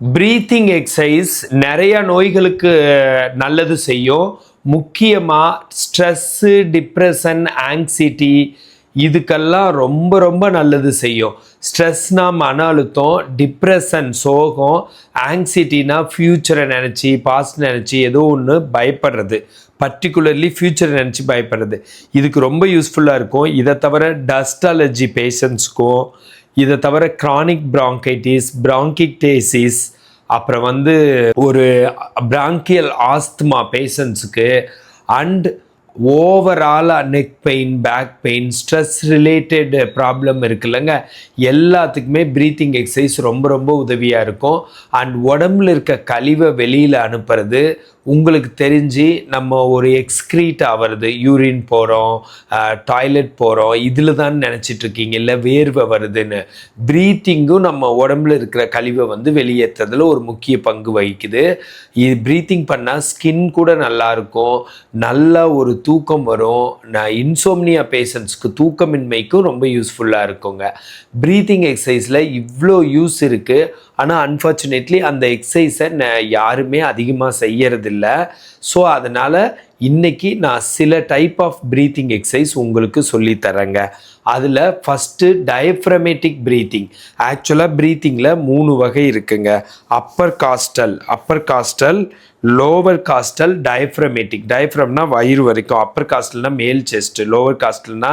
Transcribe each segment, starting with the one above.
Breathing exercise நிறைய நோய்களுக்கு நல்லது செய்யும். முக்கியமாக ஸ்ட்ரெஸ்ஸு டிப்ரெஷன் ஆங்ஸைட்டி இதுக்கெல்லாம் ரொம்ப ரொம்ப நல்லது செய்யும். ஸ்ட்ரெஸ்னா மன அழுத்தம் டிப்ரெஷன் சோகம் ஆங்ஸைட்டினா ஃப்யூச்சரை நினச்சி பாஸ்ட் நினச்சி ஏதோ ஒன்று பயப்படுறது. பர்டிகுலர்லி ஃப்யூச்சரை நினச்சி பயப்படுறது. இதுக்கு ரொம்ப யூஸ்ஃபுல்லாக இருக்கும். இதை தவிர டஸ்ட் அலர்ஜி பேஷண்ட்ஸ்க்கும் இதை தவிர கிரானிக் பிராங்கைட்டிஸ் பிராங்கிக்டேசிஸ் அப்புறம் வந்து ஒரு பிராங்கியல் ஆஸ்துமா பேஷண்ட்ஸுக்கு அண்ட் ஓவராலாக neck pain back pain stress related problem இருக்குல்லங்க. எல்லாத்துக்குமே ப்ரீத்திங் எக்ஸசைஸ் ரொம்ப ரொம்ப உதவியாக இருக்கும். அண்ட் உடம்புல இருக்க கழிவை வெளியில் அனுப்புறது உங்களுக்கு தெரிஞ்சு நம்ம ஒரு எக்ஸ்க்ரீட் ஆகிறது யூரின் போகிறோம் டாய்லெட் போகிறோம் இதில் தான் நினச்சிட்ருக்கீங்க இல்லை வேர்வை வருதுன்னு. ப்ரீத்திங்கும் நம்ம உடம்புல இருக்கிற கழிவை வந்து வெளியேற்றுறதுல ஒரு முக்கிய பங்கு வகிக்குது. இது ப்ரீத்திங் பண்ணால் ஸ்கின் கூட நல்லா இருக்கும். நல்ல ஒரு தூக்கம் வரும். நான் இன்சோம்னியா பேஷண்ட்ஸ்க்கு தூக்கமின்மைக்கும் ரொம்ப யூஸ்ஃபுல்லாக இருக்குங்க. ப்ரீத்திங் எக்ஸசைஸில் இவ்வளோ யூஸ் இருக்குது ஆனால் அன்ஃபார்ச்சுனேட்லி அந்த எக்ஸசைஸை யாருமே அதிகமாக இல்லை. ஸோ அதனால் இன்னைக்கு நான் சில டைப் ஆஃப் ப்ரீத்திங் எக்ஸசைஸ் உங்களுக்கு சொல்லி தரேங்க அதில் ஃபஸ்ட்டு டயஃப்ரமேட்டிக் ப்ரீத்திங் ஆக்சுவலாக ப்ரீத்திங்கில் மூணு வகை இருக்குங்க. Upper costal upper costal lower costal diaphragmatic டயஃப்ரம்னா வயிறு வரைக்கும். அப்பர் காஸ்டல்னா மேல் செஸ்ட்டு லோவர் காஸ்டல்னா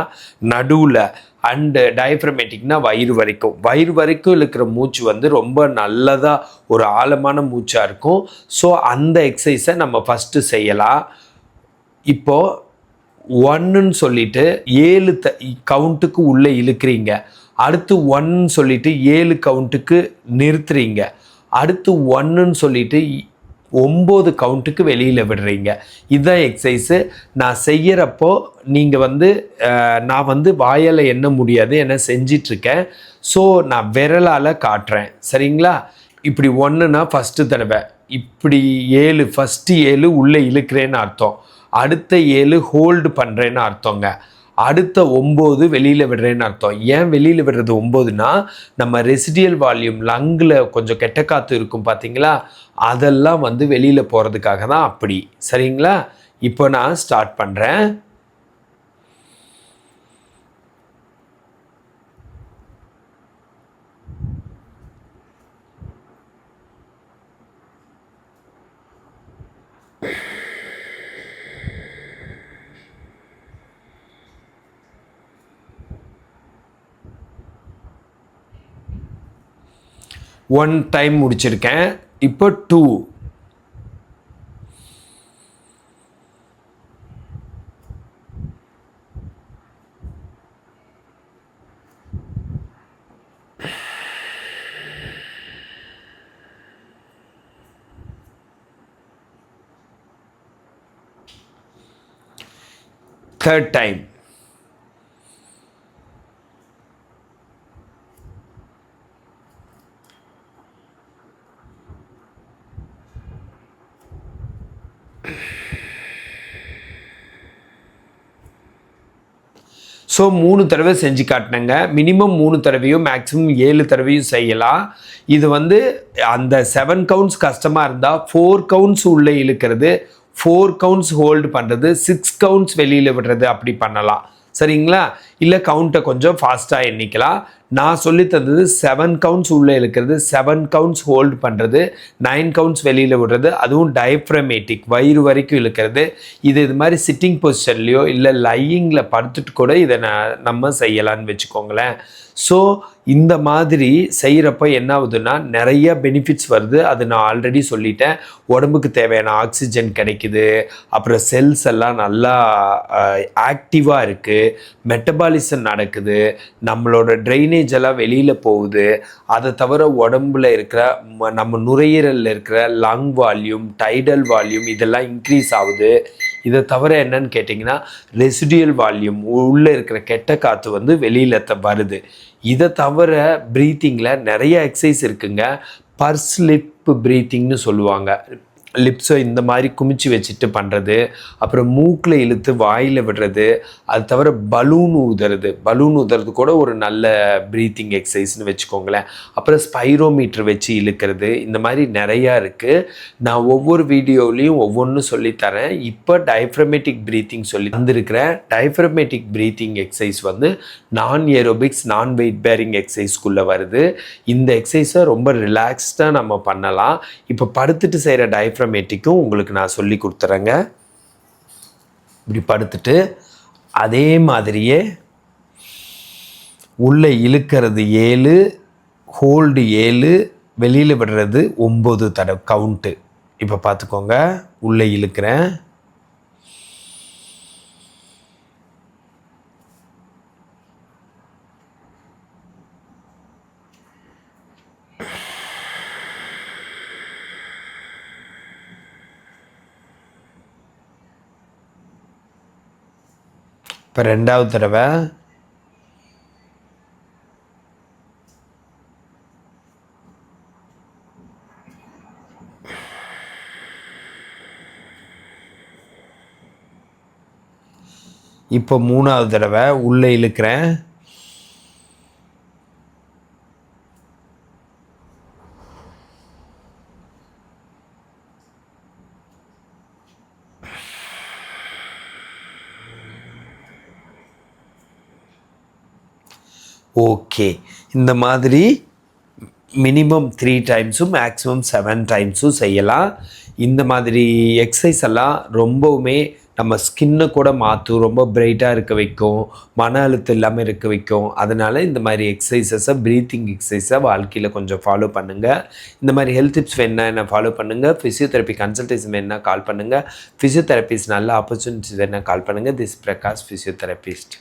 நடுவில். அண்டு டயப்ரமேட்டிக்னா வயிறு வரைக்கும். வயிறு வரைக்கும் இருக்கிற மூச்சு வந்து ரொம்ப நல்லதாக ஒரு ஆழமான மூச்சாக இருக்கும். ஸோ அந்த எக்ஸசைஸை நம்ம ஃபஸ்ட்டு செய்யலாம். இப்போது ஒன்றுன்னு சொல்லிட்டு ஏழு த கவுண்ட்டுக்கு உள்ளே இழுக்கிறீங்க. அடுத்து ஒன்னு சொல்லிட்டு ஏழு கவுண்ட்டுக்கு நிறுத்துறீங்க. அடுத்து ஒன்றுன்னு சொல்லிட்டு ஒம்பது கவுண்ட்டுக்கு வெளியில் விடுறீங்க. இதுதான் எக்ஸசைஸு நான் செய்கிறப்போ நீங்கள் வந்து நான் வந்து வாயால் எண்ண முடியாது என்ன செஞ்சிட்ருக்கேன். ஸோ நான் விரலால் காட்டுறேன். சரிங்களா? இப்படி ஒன்றுனா ஃபஸ்ட்டு தடவை. இப்படி ஏழு ஃபஸ்ட்டு ஏழு உள்ளே இழுக்கிறேன்னு அர்த்தம். அடுத்த ஏழு ஹோல்டு பண்ணுறேன்னு அர்த்தங்க. அடுத்த ஒம்பது வெளியில் விடுறேன்னு அர்த்தம். ஏன் வெளியில் விடுறது ஒம்போதுனா நம்ம ரெசிடியல் வால்யூம் லங்கில் கொஞ்சம் கெட்ட காற்று இருக்கும் பார்த்தீங்களா அதெல்லாம் வந்து வெளியில் போகிறதுக்காக தான் அப்படி. சரிங்களா? இப்போ நான் ஸ்டார்ட் பண்ணுறேன் ஒன் டைம் முடிச்சிருக்கேன். இப்போ டூ தேர்ட் டைம் ஸோ மூணு தடவை செஞ்சு காட்டினேங்க. மினிமம் மூணு தடவையும் மேக்ஸிமம் ஏழு தடவையும் செய்யலாம். இது வந்து அந்த செவன் கவுண்ட்ஸ் கஷ்டமாக இருந்தால் ஃபோர் கவுண்ட்ஸ் உள்ளே இழுக்கிறது ஃபோர் கவுண்ட்ஸ் ஹோல்டு பண்ணுறது சிக்ஸ் கவுண்ட்ஸ் வெளியில் விடுறது அப்படி பண்ணலாம். சரிங்களா? இல்லை கவுண்ட்டை கொஞ்சம் ஃபாஸ்ட்டாக எண்ணிக்கலாம். நான் சொல்லி தந்தது செவன் கவுண்ட்ஸ் உள்ளே இழுக்கிறது செவன் கவுண்ட்ஸ் ஹோல்டு பண்ணுறது நைன் கவுண்ட்ஸ் வெளியில் விடுறது அதுவும் டயப்ரமேட்டிக் வயிறு வரைக்கும் இழுக்கிறது. இது இது மாதிரி சிட்டிங் பொசிஷன்லையோ இல்லை லையிங்கில் படுத்துட்டு கூட இதை நான் நம்ம செய்யலான்னு வச்சுக்கோங்களேன். ஸோ இந்த மாதிரி செய்கிறப்ப என்ன ஆகுதுன்னா நிறைய பெனிஃபிட்ஸ் வருது. அது நான் ஆல்ரெடி சொல்லிட்டேன். உடம்புக்கு தேவையான ஆக்சிஜன் கிடைக்குது. அப்புறம் செல்ஸ் எல்லாம் நல்லா ஆக்டிவாக இருக்குது மெட்டபாலிசம் நடக்குது. நம்மளோட ட்ரைனேஜ் எல்லாம் வெளியில் போகுது. அதை தவிர உடம்புல இருக்கிற ம- நம்ம நுரையீரலில் இருக்கிற லங் வால்யூம் டைடல் வால்யூம் இதெல்லாம் இன்க்ரீஸ் ஆகுது. இதை தவிர என்னன்னு கேட்டிங்கன்னா ரெசிடியல் வால்யூம் உள்ளே இருக்கிற கெட்ட காற்று வந்து வெளியில் வருது. இதை தவிர ப்ரீத்திங்கில் நிறைய எக்ஸசைஸ் இருக்குங்க. பர்ஸ்லிப் ப்ரீத்திங்னு சொல்லுவாங்க. லிப்ஸை இந்த மாதிரி குமிச்சு வச்சுட்டு பண்ணுறது அப்புறம் மூக்கில் இழுத்து வாயில் விடுறது அது தவிர பலூன் ஊதுறது. பலூன் ஊதுறது கூட ஒரு நல்ல ப்ரீத்திங் எக்ஸசைஸ்னு வச்சுக்கோங்களேன். அப்புறம் ஸ்பைரோமீட்டர் வச்சு இழுக்கிறது இந்த மாதிரி நிறையா இருக்குது நான் ஒவ்வொரு வீடியோலையும் ஒவ்வொன்றும் சொல்லித்தரேன் இப்போ டைஃப்ரமேட்டிக் ப்ரீத்திங் சொல்லி வந்திருக்கிறேன் டைஃப்ரமேட்டிக் ப்ரீத்திங் எக்ஸசைஸ் வந்து நான் ஏரோபிக்ஸ் நான் வெயிட் பேரிங் எக்ஸசைஸ்க்குள்ளே வருது. இந்த எக்ஸசைஸை ரொம்ப ரிலாக்ஸ்டாக நம்ம பண்ணலாம். இப்போ படுத்துட்டு செய்கிற அப்புறமேட்டிக்கும் உங்களுக்கு நான் சொல்லி கொடுத்துறேங்க. இப்படி படுத்துட்டு அதே மாதிரியே உள்ளே இழுக்கிறது ஏழு ஹோல்டு ஏழு வெளியில் விடுறது ஒம்பது தடவை கவுண்ட்டு இப்போ பார்த்துக்கோங்க. உள்ளே இழுக்கிறேன். இப்போ ரெண்டாவது தடவை. இப்போ மூணாவது தடவை உள்ளே இழுக்கிறேன். ஓகே. இந்த மாதிரி மினிமம் த்ரீ டைம்ஸும் மேக்ஸிமம் செவன் டைம்ஸும் செய்யலாம். இந்த மாதிரி எக்ஸசைஸ் எல்லாம் ரொம்பவுமே நம்ம ஸ்கின்னை கூட மாற்றும் ரொம்ப பிரைட்டாக இருக்க வைக்கும் மன அழுத்தம் இல்லாமல் இருக்க வைக்கும். அதனால் இந்த மாதிரி எக்ஸசைசஸை ப்ரீத்திங் எக்ஸசைஸை வாழ்க்கையில் கொஞ்சம் ஃபாலோ பண்ணுங்கள் இந்த மாதிரி ஹெல்த் டிப்ஸ் வேணால் என்ன ஃபாலோ பண்ணுங்கள் ஃபிசியோதெரப்பி கன்சல்டேஷன் வேணா கால் பண்ணுங்கள் ஃபிசியோதெரபிஸ்ட் நல்ல ஆப்பர்ச்சுனிட்டிஸ் வேணுன்னா கால் பண்ணுங்கள் திஸ் பிரகாஷ் ஃபிசியோதெரபிஸ்ட்